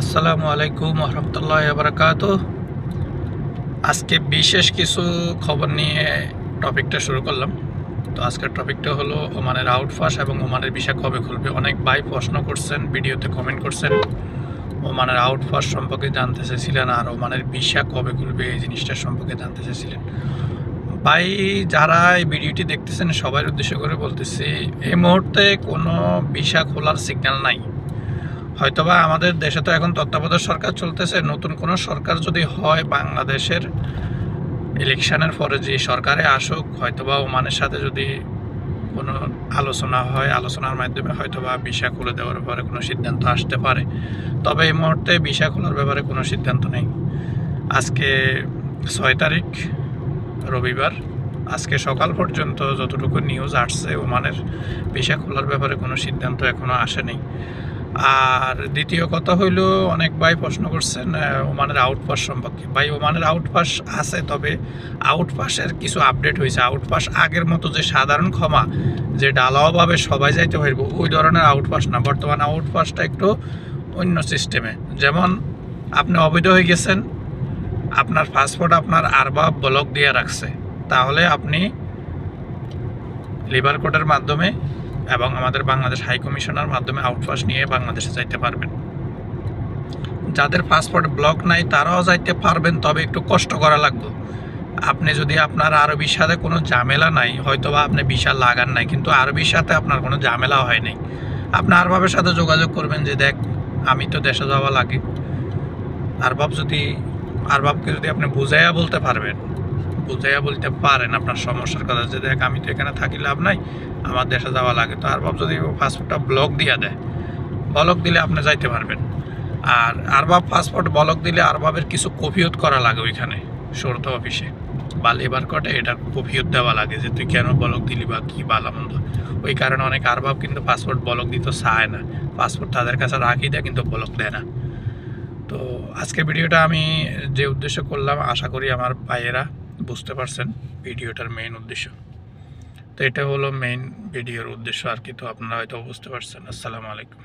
আসসালামু আলাইকুম রহমতুল্লাহ বারকাত আজকে বিশেষ কিছু খবর নিয়ে টপিকটা শুরু করলাম। তো আজকের টপিকটা হলো ওমানের আউটফাস এবং ওমানের বিষয় কবে খুলবে। অনেক ভাই প্রশ্ন করছেন, ভিডিওতে কমেন্ট করছেন, ওমানের আউটফাস সম্পর্কে জানতে চেয়েছিলেন আর ওমানের ভিসা কবে খুলবে এই জিনিসটার সম্পর্কে জানতে চেয়েছিলেন। ভাই, যারা এই ভিডিওটি দেখতেছেন সবার উদ্দেশ্য করে বলতেছি, এই মুহূর্তে কোনো ভিসা খোলার সিগন্যাল নাই। হয়তোবা আমাদের দেশে তো এখন তত্ত্বাবধায়ক সরকার চলতেছে। নতুন কোনো সরকার যদি হয় বাংলাদেশের ইলেকশনের পরে যে সরকারে আসুক, হয়তোবা ওমানের সাথে যদি কোনো আলোচনা হয়, আলোচনার মাধ্যমে হয়তোবা ভিসা খুলে দেওয়ার ব্যাপারে কোনো সিদ্ধান্ত আসতে পারে। তবে এই মুহূর্তে ভিসা খোলার ব্যাপারে কোনো সিদ্ধান্ত নেই। আজকে ছয় তারিখ, রবিবার। আজকে সকাল পর্যন্ত যতটুকু নিউজ আসছে, ওমানের ভিসা খোলার ব্যাপারে কোনো সিদ্ধান্ত এখনও আসেনি। আর দ্বিতীয় কথা হইল, অনেক ভাই প্রশ্ন করছেন ওমানের আউটপাস সম্পর্কে। ভাই, ওমানের আউটপাস আছে, তবে আউটপাসের কিছু আপডেট হয়েছে। আউটপাস আগের মতো যে সাধারণ ক্ষমা, যে ডালাওভাবে সবাই যাইতে পারব, ওই ধরনের আউটপাস না। বর্তমান আউটপাসটা একটু অন্য সিস্টেমে যেমন, আপনি অবৈধ হয়ে গেছেন, আপনার পাসপোর্ট আপনার আরবা ব্লক দিয়ে রাখছে। তাহলে আপনি লিভার কোডের মাধ্যমে এবং আমাদের বাংলাদেশ হাই কমিশনার মাধ্যমে আউটপাস নিয়ে বাংলাদেশে যাইতে পারবেন। যাদের পাসপোর্ট ব্লক নাই, তারাও যাইতে পারবেন, তবে একটু কষ্ট করা লাগবে। আপনি যদি আপনার আরবির সাথে কোনো ঝামেলা নাই হয়তো বা আপনি বিশাল লাগান নাই, কিন্তু আরবির সাথে আপনার কোনো ঝামেলা হয় নাই। আপনি আরবাবের সাথে যোগাযোগ করবেন যে, দেখ, আমি তো দেশে যাওয়া লাগে। আরবাব যদি, আরবাবকে যদি আপনি বুঝাইয়া বলতে পারবেন বুঝাইয়া বলতে পারেন আপনার সমস্যার কথা যে দেখ, আমি তো এখানে থাকি, লাভ নাই। আমার দেশে যাওয়া লাগে। তো আরবাব যদি পাসপোর্টটা ব্লক দিয়ে দেয় ব্লক দিলে আপনি যাইতে পারবেন। আর আরবাব পাসপোর্ট ব্লক দিলে আরবাবের কিছু কপিয়ত করা লাগে ওইখানে সরত অফিসে। বা লেবার কোর্টে এটার কপিয়ত দেওয়া লাগে যে তুই কেন ব্লক দিলি বা কী বালামন্দ ওই কারণে অনেক আরবাব কিন্তু পাসপোর্ট ব্লক দিতে চায় না। পাসপোর্ট তাদের কাছে রাখি দেয়, কিন্তু ব্লক দেয় না। তো আজকে ভিডিওটা আমি যে উদ্দেশ্য করলাম, আশা করি আমার ভাইয়েরা বুঝতে পারছেন ভিডিওটার মেইন উদ্দেশ্য। তো এটা হলো মেইন ভিডিওর উদ্দেশ্য আর কি, তো আপনারা হয়তো বুঝতে পারছেন। আসসালামু আলাইকুম।